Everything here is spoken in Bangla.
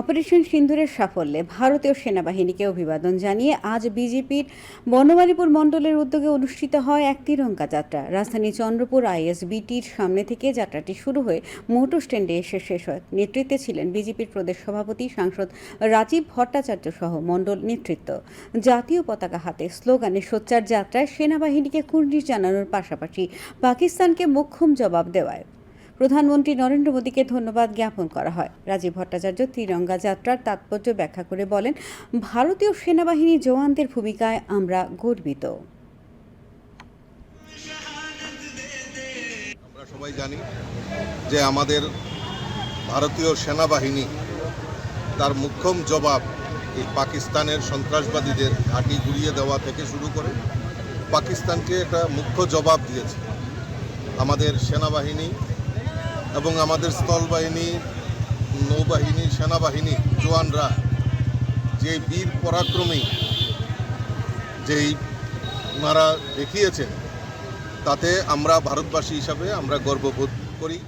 অপারেশন সিন্ধুরের সাফল্যে ভারতীয় সেনাবাহিনীকে অভিবাদন জানিয়ে আজ বিজেপির বনমালীপুর মণ্ডলের উদ্যোগে অনুষ্ঠিত হয় এক তিরঙ্গা যাত্রা। রাজধানী চন্দ্রপুর আইএসবিটির সামনে থেকে যাত্রাটি শুরু হয়ে মোটর স্ট্যান্ডে এসে শেষ হয়। নেতৃত্বে ছিলেন বিজেপির প্রদেশ সভাপতি সাংসদ রাজীব ভট্টাচার্য সহ মণ্ডল নেতৃত্ব। জাতীয় পতাকা হাতে স্লোগানে সোচ্চার যাত্রায় সেনাবাহিনীকে কুর্নিশ জানানোর পাশাপাশি পাকিস্তানকে মোক্ষম জবাব দেওয়ায়। প্রধানমন্ত্রী নরেন্দ্র মোদীকে ধন্যবাদ জ্ঞাপন করা হয়। রাজীব ভট্টাচার্য তিরঙ্গা যাত্রার তাৎপর্য ব্যাখ্যা করে বলেন, ভারতীয় সেনাবাহিনী জওয়ানদের ভূমিকায় আমরা গর্বিত। আমরা সবাই জানি যে আমাদের ভারতীয় সেনাবাহিনী তার মুখ্যম জবাব এই পাকিস্তানের সন্ত্রাসবাদীদের ঘাঁটি গুড়িয়ে দেওয়া থেকে শুরু করে পাকিস্তানকে একটা মুখ্য জবাব দিয়েছে। আমাদের সেনাবাহিনী এবং আমাদের স্থলবাহিনী, নৌবাহিনী, সেনাবাহিনী, জওয়ানরা, যে বীর পরাক্রমী যেই ওনারা দেখিয়েছেন, তাতে আমরা ভারতবাসী হিসাবে আমরা গর্ববোধ করি।